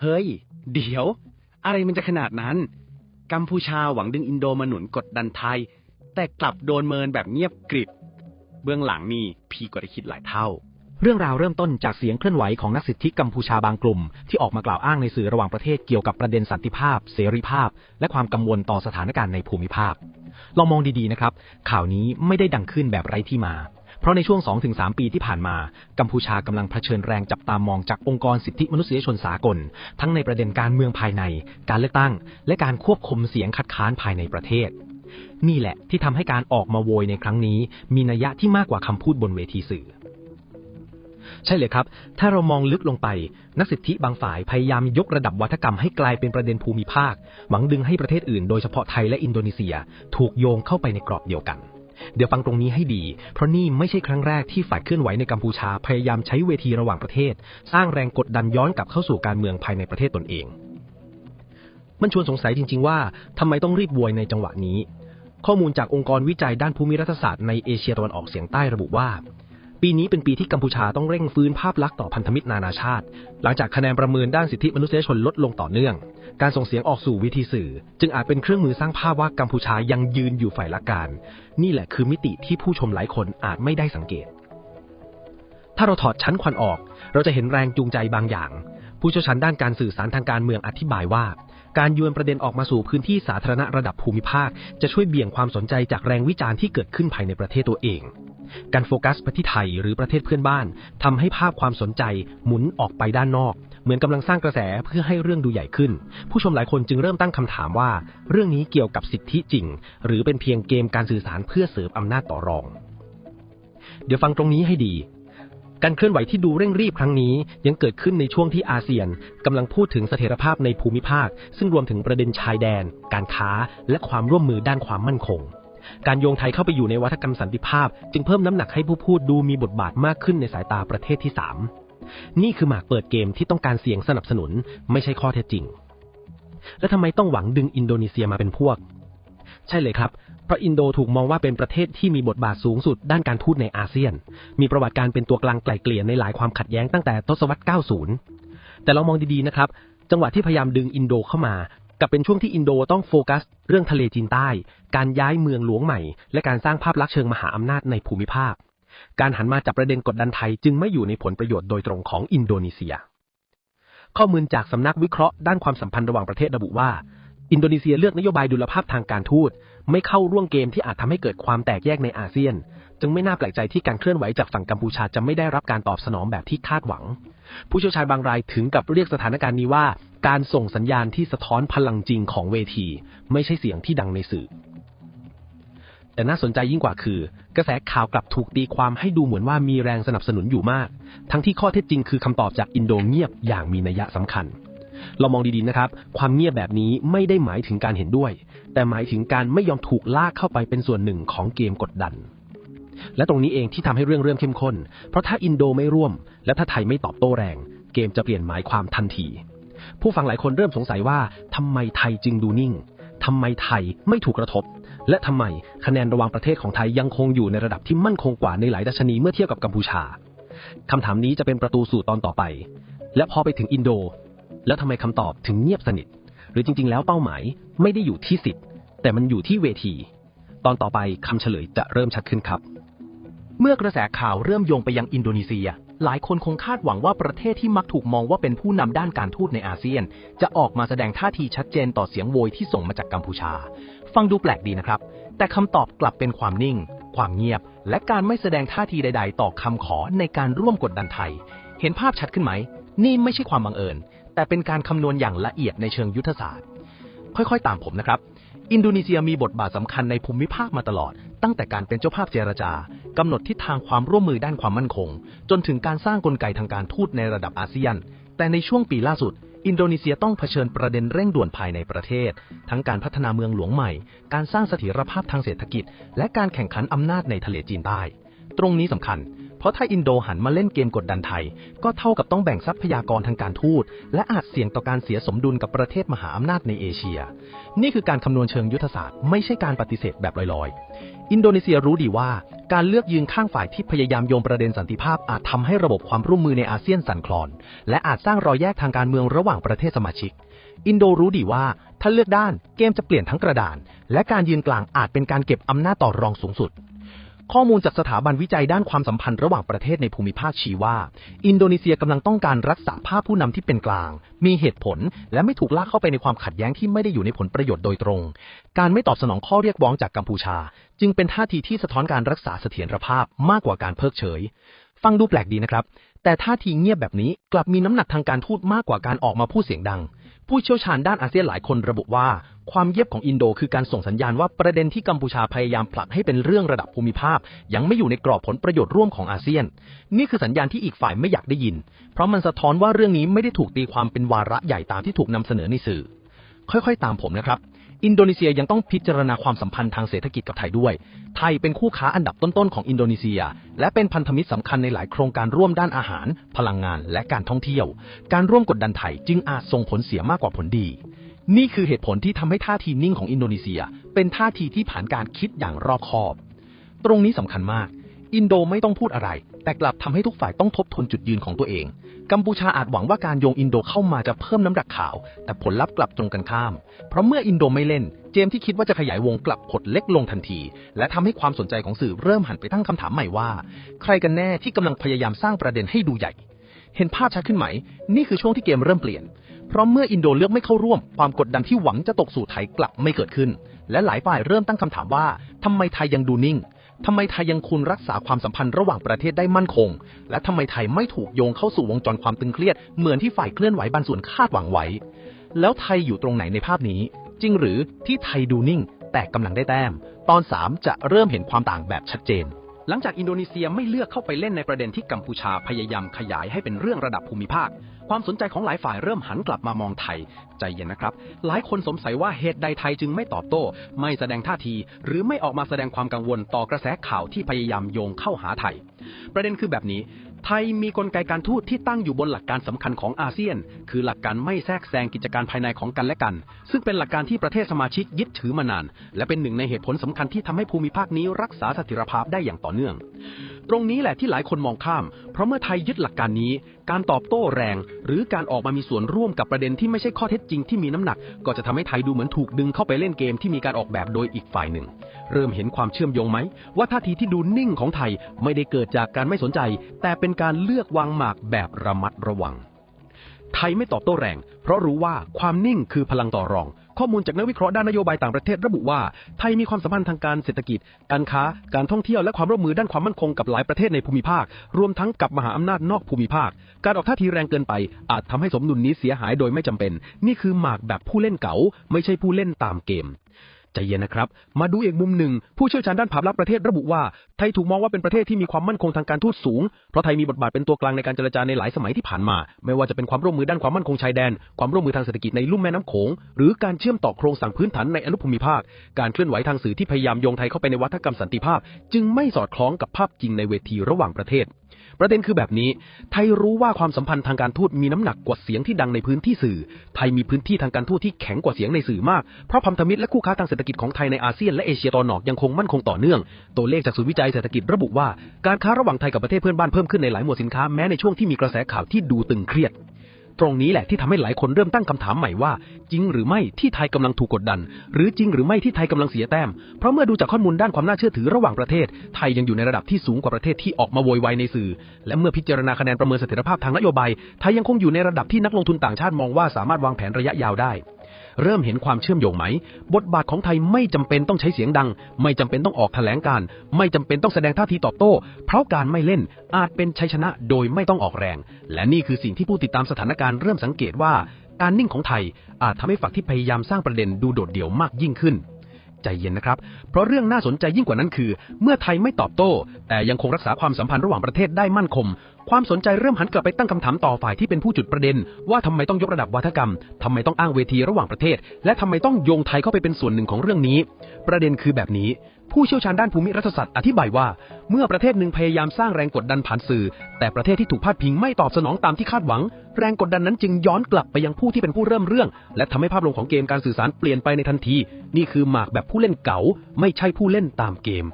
เฮ้ย เดี๋ยว อะไรมันจะขนาดนั้น กัมพูชาหวังดึงอินโดมาหนุนกดดันไทย แต่กลับโดนเมินแบบเงียบกริบ เบื้องหลังนี่พีกว่าที่คิดหลายเท่า เรื่องราวเริ่มต้นจากเสียงเคลื่อนไหวของนักสิทธิกัมพูชาบางกลุ่ม ที่ออกมากล่าวอ้างในสื่อระหว่างประเทศเกี่ยวกับประเด็นสันติภาพ เสรีภาพ และความกังวลต่อสถานการณ์ในภูมิภาคลองมองดีๆนะครับ ข่าวนี้ไม่ได้ดังขึ้นแบบไร้ที่มา ราะในช่วง 2-3 ปีที่ผ่านมา กัมพูชากำลังเผชิญแรงจับตามองจากองค์กรสิทธิมนุษยชนสากล ทั้งในประเด็นการเมืองภายใน การเลือกตั้ง และการควบคุมเสียงคัดค้านภายในประเทศ นี่แหละที่ทำให้การออกมาโวยในครั้งนี้ มีนัยยะที่มากกว่าคำพูดบนเวทีสื่อใช่เลยครับ ถ้าเรามองลึกลงไป นักสิทธิบางฝ่ายพยายามยกระดับวัฒกรรมให้กลายเป็นประเด็นภูมิภาค หวังดึงให้ประเทศอื่นโดยเฉพาะไทยและอินโดนีเซีย ถูกโยงเข้าไปในกรอบเดียวกัน เดี๋ยวฟังตรงนี้ให้ดี เพราะนี่ไม่ใช่ครั้งแรกที่ฝ่ายเคลื่อนไหวในกัมพูชาพยายามใช้เวทีระหว่างประเทศ สร้างแรงกดดันย้อนกลับเข้าสู่การเมืองภายในประเทศตนเอง มันชวนสงสัยจริง ๆ ว่าทำไมต้องรีบบวยในจังหวะนี้ ข้อมูลจากองค์กรวิจัยด้านภูมิรัฐศาสตร์ในเอเชียตะวันออกเฉียงใต้ระบุว่า ปีนี้เป็นปีที่กัมพูชาต้องเร่งฟื้นภาพลักษณ์ต่อพันธมิตรนานาชาติ หลังจากคะแนนประเมินด้านสิทธิมนุษยชนลดลงต่อเนื่อง การส่งเสียงออกสู่วิธีสื่อ จึงอาจเป็นเครื่องมือสร้างภาพว่ากัมพูชายังยืนอยู่ฝ่ายละการ นี่แหละคือมิติที่ผู้ชมหลายคนอาจไม่ได้สังเกต ถ้าเราถอดชั้นควันออก เราจะเห็นแรงจูงใจบางอย่าง ผู้เชี่ยวชาญด้านการสื่อสารทางการเมืองอธิบายว่าการยวนประเด็นออกมาสู่พื้นที่สาธารณะระดับภูมิภาค จะช่วยเบี่ยงความสนใจจากแรงวิจารณ์ที่เกิดขึ้นภายในประเทศตัวเอง การโฟกัสไปที่ไทยหรือประเทศเพื่อนบ้านทำให้ภาพความสนใจหมุนออกไปด้านนอก เหมือนกำลังสร้างกระแสเพื่อให้เรื่องดูใหญ่ขึ้น ผู้ชมหลายคนจึงเริ่มตั้งคำถามว่า เรื่องนี้เกี่ยวกับสิทธิจริง หรือเป็นเพียงเกมการสื่อสารเพื่อเสริมอำนาจต่อรอง เดี๋ยวฟังตรงนี้ให้ดีการเคลื่อนไหวที่ดูเร่งรีบครั้งนี้ยังเกิดขึ้นในช่วงที่อาเซียนกำลังพูดถึงเสถียรภาพในภูมิภาค ซึ่งรวมถึงประเด็นชายแดน การค้า และความร่วมมือด้านความมั่นคง การโยงไทยเข้าไปอยู่ในวัฒกรรมสันติภาพ จึงเพิ่มน้ำหนักให้ผู้พูดดูมีบทบาทมากขึ้นในสายตาประเทศที่ 3 นี่คือหมากเปิดเกมที่ต้องการเสียงสนับสนุน ไม่ใช่ข้อเท็จจริง และทำไมต้องหวังดึงอินโดนีเซียมาเป็นพวก ใช่เลยครับเพราะอินโดถูกมองว่าเป็นประเทศที่มีบทบาทสูงสุดด้านการทูตในอาเซียน มีประวัติการเป็นตัวกลางไกล่เกลี่ยในหลายความขัดแย้งตั้งแต่ทศวรรษ 90 แต่เรามองดีๆนะครับ จังหวะที่พยายามดึงอินโดเข้ามา กับเป็นช่วงที่อินโดต้องโฟกัส เรื่องทะเลจีนใต้ การย้ายเมืองหลวงใหม่ และการสร้างภาพลักษณ์เชิงมหาอำนาจในภูมิภาค การหันมาจับประเด็นกดดันไทยจึงไม่อยู่ในผลประโยชน์โดยตรงของอินโดนีเซีย ข้อมูลจากสำนักวิเคราะห์ด้านความสัมพันธ์ระหว่างประเทศระบุว่า อินโดนีเซียเลือกนโยบายดุลภาพทางการทูต ไม่เข้าร่วมเกมที่อาจทำให้เกิดความแตกแยกในอาเซียน จึงไม่น่าแปลกใจที่การเคลื่อนไหวจากฝั่งกัมพูชาจะไม่ได้รับการตอบสนองแบบที่คาดหวัง ผู้เชี่ยวชาญบางรายถึงกับเรียกสถานการณ์นี้ว่า การส่งสัญญาณที่สะท้อนพลังจริงของเวที ไม่ใช่เสียงที่ดังในสื่อ แต่น่าสนใจยิ่งกว่าคือ กระแสข่าวกลับถูกตีความให้ดูเหมือนว่ามีแรงสนับสนุนอยู่มาก ทั้งที่ข้อเท็จจริงคือคำตอบจากอินโดเงียบอย่างมีนัยสำคัญเรามองดีๆนะครับ ความเงียบแบบนี้ไม่ได้หมายถึงการเห็นด้วย แต่หมายถึงการไม่ยอมถูกลากเข้าไปเป็นส่วนหนึ่งของเกมกดดัน และตรงนี้เองที่ทำให้เรื่องเริ่มเข้มข้น เพราะถ้าอินโดไม่ร่วม และถ้าไทยไม่ตอบโต้แรง เกมจะเปลี่ยนหมายความทันที ผู้ฟังหลายคนเริ่มสงสัยว่าทำไมไทยจึงดูนิ่งทำไมไทยไม่ถูกกระทบ และทำไมคะแนนระหว่างประเทศของไทยยังคงอยู่ในระดับที่มั่นคงกว่าในหลายดัชนีเมื่อเทียบกับกัมพูชาคำถามนี้จะเป็นประตูสู่ตอนต่อไป และพอไปถึงอินโด แล้วทำไมคำตอบถึงเงียบสนิท หรือจริง ๆ แล้วเป้าหมายไม่ได้อยู่ที่สิทธิ์ แต่มันอยู่ที่เวที ตอนต่อไปคำเฉลยจะเริ่มชัดขึ้นครับ เมื่อกระแสข่าวเริ่มโยงไปยังอินโดนีเซีย หลายคนคงคาดหวังว่าประเทศที่มักถูกมองว่าเป็นผู้นำด้านการทูตในอาเซียน จะออกมาแสดงท่าทีชัดเจนต่อเสียงโวยที่ส่งมาจากกัมพูชา ฟังดูแปลกดีนะครับ แต่คำตอบกลับเป็นความนิ่ง ความเงียบ และการไม่แสดงท่าทีใด ๆ ต่อคำขอในการร่วมกดดันไทย เห็นภาพชัดขึ้นไหม นี่ไม่ใช่ความบังเอิญ แต่เป็นการคำนวณอย่างละเอียดในเชิงยุทธศาสตร์ ค่อยๆ ตามผมนะครับอินโดนีเซียมีบทบาทสำคัญในภูมิภาคมาตลอด ตั้งแต่การเป็นเจ้าภาพเจรจา กำหนดทิศทางความร่วมมือด้านความมั่นคง จนถึงการสร้างกลไกทางการทูตในระดับอาเซียน แต่ในช่วงปีล่าสุด อินโดนีเซียต้องเผชิญประเด็นเร่งด่วนภายในประเทศ ทั้งการพัฒนาเมืองหลวงใหม่ การสร้างเสถียรภาพทางเศรษฐกิจ และการแข่งขันอำนาจในทะเลจีนใต้ ตรงนี้สำคัญ เพราะถ้าอินโดหันมาเล่นเกมกดดันไทย ก็เท่ากับต้องแบ่งทรัพยากรทางการทูต และอาจเสี่ยงต่อการเสียสมดุลกับประเทศมหาอำนาจในเอเชีย นี่คือการคำนวณเชิงยุทธศาสตร์ไม่ใช่การปฏิเสธแบบลอยๆ อินโดนีเซียรู้ดีว่า การเลือกยืนข้างฝ่ายที่พยายามโยงประเด็นสันติภาพอาจทำให้ระบบความร่วมมือในอาเซียนสั่นคลอน และอาจสร้างรอยแยกทางการเมืองระหว่างประเทศสมาชิก อินโดรู้ดีว่าถ้าเลือกด้านเกมจะเปลี่ยนทั้งกระดาน และการยืนกลางอาจเป็นการเก็บอำนาจต่อรองสูงสุด ข้อมูลจากสถาบันวิจัยด้านความสัมพันธ์ระหว่างประเทศในภูมิภาคชี้ว่า อินโดนีเซียกำลังต้องการรักษาภาพผู้นำที่เป็นกลาง มีเหตุผล และไม่ถูกลากเข้าไปในความขัดแย้งที่ไม่ได้อยู่ในผลประโยชน์โดยตรง การไม่ตอบสนองข้อเรียกร้องจากกัมพูชา จึงเป็นท่าทีที่สะท้อนการรักษาเสถียรภาพมากกว่าการเพิกเฉย ฟังดูแปลกดีนะครับ แต่ท่าทีเงียบแบบนี้กลับมีน้ำหนักทางการทูตมากกว่าการออกมาพูดเสียงดัง ผู้เชี่ยวชาญด้านอาเซียนหลายคนระบุว่า ความเยียบของอินโดคือการส่งสัญญาณว่าประเด็นที่กัมพูชาพยายามผลักให้เป็นเรื่องระดับภูมิภาค ยังไม่อยู่ในกรอบผลประโยชน์ร่วมของอาเซียน นี่คือสัญญาณที่อีกฝ่ายไม่อยากได้ยิน เพราะมันสะท้อนว่าเรื่องนี้ไม่ได้ถูกตีความเป็นวาระใหญ่ตามที่ถูกนำเสนอในสื่อ ค่อยๆ ตามผมนะครับ อินโดนีเซียยังต้องพิจารณาความสัมพันธ์ทางเศรษฐกิจกับไทยด้วย ไทยเป็นคู่ค้าอันดับต้นๆของอินโดนีเซีย และเป็นพันธมิตรสำคัญในหลายโครงการร่วมด้านอาหาร พลังงาน และการท่องเที่ยว การร่วมกดดันไทยจึงอาจส่งผลเสียมากกว่าผลดี นี่คือเหตุผลที่ทำให้ท่าทีนิ่งของอินโดนีเซีย เป็นท่าทีที่ผ่านการคิดอย่างรอบคอบ ตรงนี้สำคัญมาก อินโดไม่ต้องพูดอะไร แต่กลับทำให้ทุกฝ่ายต้องทบทวนจุดยืนของตัวเอง กัมพูชาอาจหวังว่าการโยงอินโดเข้ามาจะเพิ่มน้ำหนักข่าว แต่ผลลัพธ์กลับตรงกันข้าม เพราะเมื่ออินโดไม่เล่น เจมที่คิดว่าจะขยายวงกลับผดเล็กลงทันที และทำให้ความสนใจของสื่อเริ่มหันไปตั้งคำถามใหม่ว่า ใครกันแน่ที่กำลังพยายามสร้างประเด็นให้ดูใหญ่ เห็นภาพชัดขึ้นไหม นี่คือช่วงที่เกมเริ่มเปลี่ยน เพราะเมื่ออินโดเลือกไม่เข้าร่วม ความกดดันที่หวังจะตกสู่ไทยกลับไม่เกิดขึ้น และหลายฝ่ายเริ่มตั้งคำถามว่าทำไมไทยยังดูนิ่ง ทำไมไทยยังคุณรักษาความสัมพันธ์ระหว่างประเทศได้มั่นคง และทำไมไทยไม่ถูกโยงเข้าสู่วงจรความตึงเครียดเหมือนที่ฝ่ายเคลื่อนไหวบางส่วนคาดหวังไว้ แล้วไทยอยู่ตรงไหนในภาพนี้ จริงหรือที่ไทยดูนิ่ง แต่กำลังได้แต้ม ตอน 3 จะเริ่มเห็นความต่างแบบชัดเจน หลังจากอินโดนีเซียไม่เลือกเข้าไปเล่นในประเด็นที่กัมพูชาพยายามขยายให้เป็นเรื่องระดับภูมิภาค ความสนใจของหลายฝ่ายเริ่มหันกลับมามองไทย ใจเย็นนะครับ หลายคนสงสัยว่าเหตุใดไทยจึงไม่ตอบโต้ ไม่แสดงท่าที หรือไม่ออกมาแสดงความกังวลต่อกระแสข่าวที่พยายามโยงเข้าหาไทย ประเด็นคือแบบนี้ไทยมีกลไกการทูตที่ตั้งอยู่บนหลักการสำคัญของอาเซียน คือหลักการไม่แทรกแซงกิจการภายในของกันและกัน ซึ่งเป็นหลักการที่ประเทศสมาชิกยึดถือมานาน และเป็นหนึ่งในเหตุผลสำคัญที่ทำให้ภูมิภาคนี้รักษาเสถิรภาพได้อย่างต่อเนื่อง ตรงนี้แหละที่หลายคนมองข้าม เพราะเมื่อไทยยึดหลักการนี้ การตอบโต้แรง หรือการออกมามีส่วนร่วมกับประเด็นที่ไม่ใช่ข้อเท็จจริงที่มีน้ำหนัก ก็จะทำให้ไทยดูเหมือนถูกดึงเข้าไปเล่นเกมที่มีการออกแบบโดยอีกฝ่ายหนึ่ง เริ่มเห็นความเชื่อมโยงไหม ว่าท่าทีที่ดูนิ่งของไทยไม่ได้เกิดจากการไม่สนใจ แต่เป็นการเลือกวางหมากแบบระมัดระวัง ไทยไม่ตอบโต้แรง เพราะรู้ว่าความนิ่งคือพลังต่อรอง ข้อมูลจากนักวิเคราะห์ด้านนโยบายต่างประเทศระบุว่า ไทยมีความสัมพันธ์ทางการเศรษฐกิจ การค้า การท่องเที่ยวและความร่วมมือด้านความมั่นคงกับหลายประเทศในภูมิภาค รวมทั้งกับมหาอำนาจนอกภูมิภาค การออกท่าทีแรงเกินไป อาจทำให้สมดุลนี้เสียหายโดยไม่จำเป็น นี่คือหมากแบบผู้เล่นเก๋าไม่ใช่ผู้เล่นตามเกม ใจเย็นนะครับ มาดูอีกมุมหนึ่ง ผู้เชี่ยวชาญด้านภาพลักษณ์ประเทศระบุว่า ไทยถูกมองว่าเป็นประเทศที่มีความมั่นคงทางการทูตสูง เพราะไทยมีบทบาทเป็นตัวกลางในการเจรจาในหลายสมัยที่ผ่านมา ไม่ว่าจะเป็นความร่วมมือด้านความมั่นคงชายแดน ความร่วมมือทางเศรษฐกิจในลุ่มแม่น้ำโขง หรือการเชื่อมต่อโครงสร้างพื้นฐานในอนุภูมิภาค การเคลื่อนไหวทางสื่อที่พยายามโยงไทยเข้าไปในวัฒกรรมสันติภาพ จึงไม่สอดคล้องกับภาพจริงในเวทีระหว่างประเทศ ประเด็นคือแบบนี้ ไทยรู้ว่าความสัมพันธ์ทางการทูตมีน้ำหนักกว่าเสียงที่ดังในพื้นที่สื่อ ไทยมีพื้นที่ทางการทูตที่แข็งกว่าเสียงในสื่อมาก เพราะพันธมิตรและคู่ค้าทางเศรษฐกิจของไทยในอาเซียนและเอเชียตะวันออกยังคงมั่นคงต่อเนื่อง ตัวเลขจากศูนย์วิจัยเศรษฐกิจระบุว่า การค้าระหว่างไทยกับประเทศเพื่อนบ้านเพิ่มขึ้นในหลายหมวดสินค้าแม้ในช่วงที่มีกระแสข่าวที่ดูตึงเครียด ตรงนี้แหละที่ทำให้หลายคนเริ่มตั้งคำถามใหม่ว่า จริงหรือไม่ที่ไทยกำลังถูกกดดัน หรือจริงหรือไม่ที่ไทยกำลังเสียแต้ม เพราะเมื่อดูจากข้อมูลด้านความน่าเชื่อถือระหว่างประเทศ ไทยยังอยู่ในระดับที่สูงกว่าประเทศที่ออกมาโวยวายในสื่อ และเมื่อพิจารณาคะแนนประเมินเสถียรภาพทางนโยบาย ไทยยังคงอยู่ในระดับที่นักลงทุนต่างชาติมองว่าสามารถวางแผนระยะยาวได้ เริ่มเห็นความเชื่อมโยงไหม บทบาทของไทยไม่จำเป็นต้องใช้เสียงดัง ไม่จำเป็นต้องออกแถลงการ ไม่จำเป็นต้องแสดงท่าทีตอบโต้ เพราะการไม่เล่นอาจเป็นชัยชนะโดยไม่ต้องออกแรง และนี่คือสิ่งที่ผู้ติดตามสถานการณ์เริ่มสังเกตว่าการนิ่งของไทยอาจทำให้ฝักที่พยายามสร้างประเด็นดูโดดเดี่ยวมากยิ่งขึ้นใจเย็นนะครับ เพราะเรื่องน่าสนใจยิ่งกว่านั้นคือ เมื่อไทยไม่ตอบโต้ แต่ยังคงรักษาความสัมพันธ์ระหว่างประเทศได้มั่นคง ความสนใจเริ่มหันกลับไปตั้งคำถามต่อฝ่ายที่เป็นผู้จุดประเด็น ว่าทำไมต้องยกระดับวัฒกรรมทำไมต้องอ้างเวทีระหว่างประเทศ และทำไมต้องโยงไทยเข้าไปเป็นส่วนหนึ่งของเรื่องนี้ ประเด็นคือแบบนี้ผู้เชี่ยวชาญด้านภูมิรัฐศาสตร์อธิบายว่า เมื่อประเทศหนึ่งพยายามสร้างแรงกดดันผ่านสื่อ แต่ประเทศที่ถูกพาดพิงไม่ตอบสนองตามที่คาดหวัง แรงกดดันนั้นจึงย้อนกลับไปยังผู้ที่เป็นผู้เริ่มเรื่อง และทำให้ภาพรวมของเกมการสื่อสารเปลี่ยนไปในทันที นี่คือหมากแบบผู้เล่นเก๋าไม่ใช่ผู้เล่นตามเกม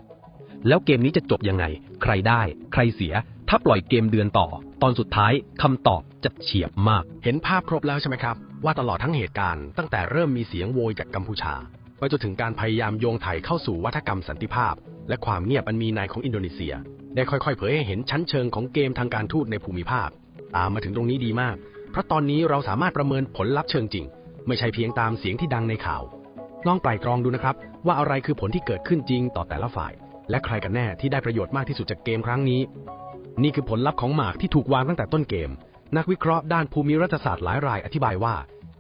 แล้วเกมนี้จะจบยังไง ใครได้ ใครเสีย ถ้าปล่อยเกมเดือนต่อ ตอนสุดท้ายคำตอบจะเฉียบมาก เห็นภาพครบแล้วใช่ไหมครับ ว่าตลอดทั้งเหตุการณ์ตั้งแต่เริ่มมีเสียงโวยจากกัมพูชาไปจนถึงการพยายามโยงไถเข้าสู่วัฒกรรมสันติภาพ และความเงียบอันมีในของอินโดนีเซีย ได้ค่อยๆ เผยให้เห็นชั้นเชิงของเกมทางการทูตในภูมิภาค ตามมาถึงตรงนี้ดีมาก เพราะตอนนี้เราสามารถประเมินผลลัพธ์เชิงจริง ไม่ใช่เพียงตามเสียงที่ดังในข่าว ลองไตร่ตรองดูนะครับ ว่าอะไรคือผลที่เกิดขึ้นจริงต่อแต่ละฝ่าย และใครกันแน่ที่ได้ประโยชน์มากที่สุดจากเกมครั้งนี้ นี่คือผลลัพธ์ของหมากที่ถูกวางตั้งแต่ต้นเกม นักวิเคราะห์ด้านภูมิรัฐศาสตร์หลายรายอธิบายว่า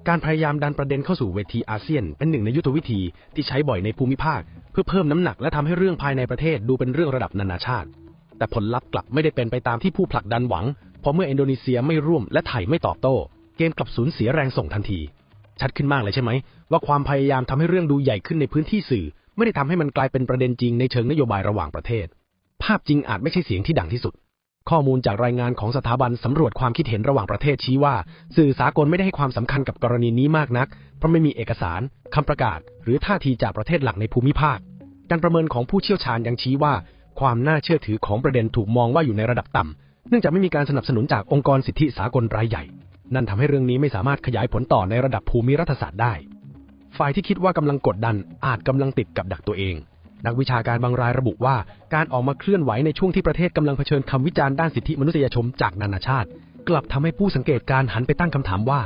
การพยายามดันประเด็นเข้าสู่เวทีอาเซียน เป็นหนึ่งในยุทธวิธีที่ใช้บ่อยในภูมิภาค เพื่อเพิ่มน้ำหนักและทำให้เรื่องภายในประเทศดูเป็นเรื่องระดับนานาชาติ แต่ผลลัพธ์กลับไม่ได้เป็นไปตามที่ผู้ผลักดันหวัง เพราะเมื่ออินโดนีเซียไม่ร่วมและไทยไม่ตอบโต้ เกมกลับสูญเสียแรงส่งทันที ชัดขึ้นมากเลยใช่ไหม ว่าความพยายามทำให้เรื่องดูใหญ่ขึ้นในพื้นที่สื่อ ไม่ได้ทำให้มันกลายเป็นประเด็นจริงในเชิงนโยบายระหว่างประเทศ ภาพจริงอาจไม่ใช่เสียงที่ดังที่สุด ข้อมูลจากรายงานของสถาบันสำรวจความคิดเห็นระหว่างประเทศชี้ว่า สื่อสากลไม่ได้ให้ความสำคัญกับกรณีนี้มากนัก เพราะไม่มีเอกสารคำประกาศ หรือท่าทีจากประเทศหลักในภูมิภาค การประเมินของผู้เชี่ยวชาญยังชี้ว่า ความน่าเชื่อถือของประเด็นถูกมองว่าอยู่ในระดับต่ำเนื่องจากไม่มีการสนับสนุนจากองค์กรสิทธิสากลรายใหญ่ นั่นทำให้เรื่องนี้ไม่สามารถขยายผลต่อในระดับภูมิรัฐศาสตร์ได้ ฝ่ายที่คิดว่ากำลังกดดันอาจกำลังติดกับดักตัวเอง นักวิชาการบางรายระบุว่าการออกมาเคลื่อนไหวในช่วงที่ประเทศกำลังเผชิญคำวิจารณ์ด้านสิทธิมนุษยชนจากนานาชาติ กลับทำให้ผู้สังเกตการ์หันไปตั้งคำถามว่า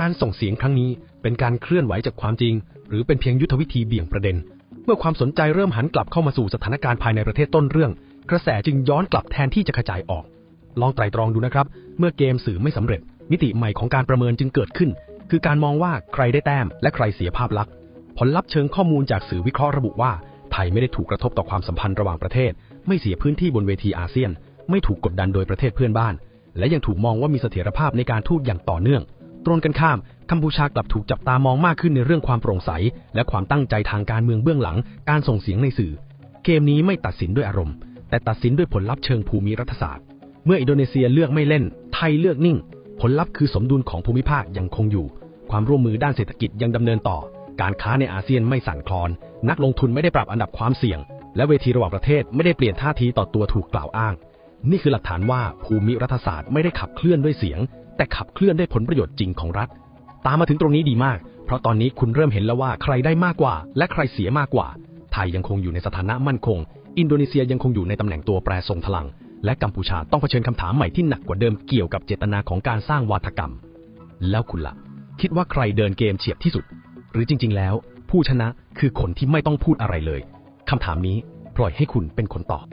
การส่งเสียงครั้งนี้เป็นการเคลื่อนไหวจากความจริง หรือเป็นเพียงยุทธวิธีเบี่ยงประเด็น เมื่อความสนใจเริ่มหันกลับเข้ามาสู่สถานการณ์ภายในประเทศต้นเรื่อง กระแสจึงย้อนกลับแทนที่จะกระจายออก ลองไตรตรองดูนะครับ เมื่อเกมสื่อไม่สำเร็จ มิติใหม่ของการประเมินจึงเกิดขึ้น คือการมองว่าใครได้แต้ม และใครเสียภาพลักษณ์ผลลัพธ์เชิงข้อมูลจากสื่อวิเคราะห์ระบุว่า ไทยไม่ได้ถูกกระทบต่อความสัมพันธ์ระหว่างประเทศ ไม่เสียพื้นที่บนเวทีอาเซียน ไม่ถูกกดดันโดยประเทศเพื่อนบ้าน และยังถูกมองว่ามีเสถียรภาพในการทูตอย่างต่อเนื่อง ตรงกันข้าม กัมพูชากลับถูกจับตามองมากขึ้นในเรื่องความโปร่งใส และความตั้งใจทางการเมืองเบื้องหลัง การส่งเสียงในสื่อ เกมนี้ไม่ตัดสินด้วยอารมณ์ แต่ตัดสินด้วยผลลัพธ์เชิงภูมิรัฐศาสตร์ เมื่ออินโดนีเซียเลือกไม่เล่น ไทยเลือกนิ่ง ผลลัพธ์คือสมดุลของภูมิภาคยังคงอยู่ ความร่วมมือด้านเศรษฐกิจยังดำเนินต่อ การค้าในอาเซียนไม่สั่นคลอน นักลงทุนไม่ได้ปรับอันดับความเสี่ยง และเวทีระหว่างประเทศไม่ได้เปลี่ยนท่าทีต่อตัวถูกกล่าวอ้าง นี่คือหลักฐานว่าภูมิรัฐศาสตร์ไม่ได้ขับเคลื่อนด้วยเสียง แต่ขับเคลื่อนด้วยผลประโยชน์จริงของรัฐ ตามมาถึงตรงนี้ดีมาก เพราะตอนนี้คุณเริ่มเห็นแล้วว่าใครได้มากกว่า และใครเสียมากกว่า ไทยยังคงอยู่ในสถานะมั่นคง อินโดนีเซียยังคงอยู่ในตำแหน่งตัวแปรทรงพลัง และกัมพูชาต้องเผชิญคำถามใหม่ที่หนักกว่าเดิมเกี่ยวกับเจตนาของการสร้างวาทกรรม แล้วคุณล่ะ คิดว่าใครเดินเกมเฉียบที่สุด หรือจริง ๆ แล้ว ผู้ชนะคือคนที่ไม่ต้องพูดอะไรเลยคำถามนี้ปล่อยให้คุณเป็นคนตอบ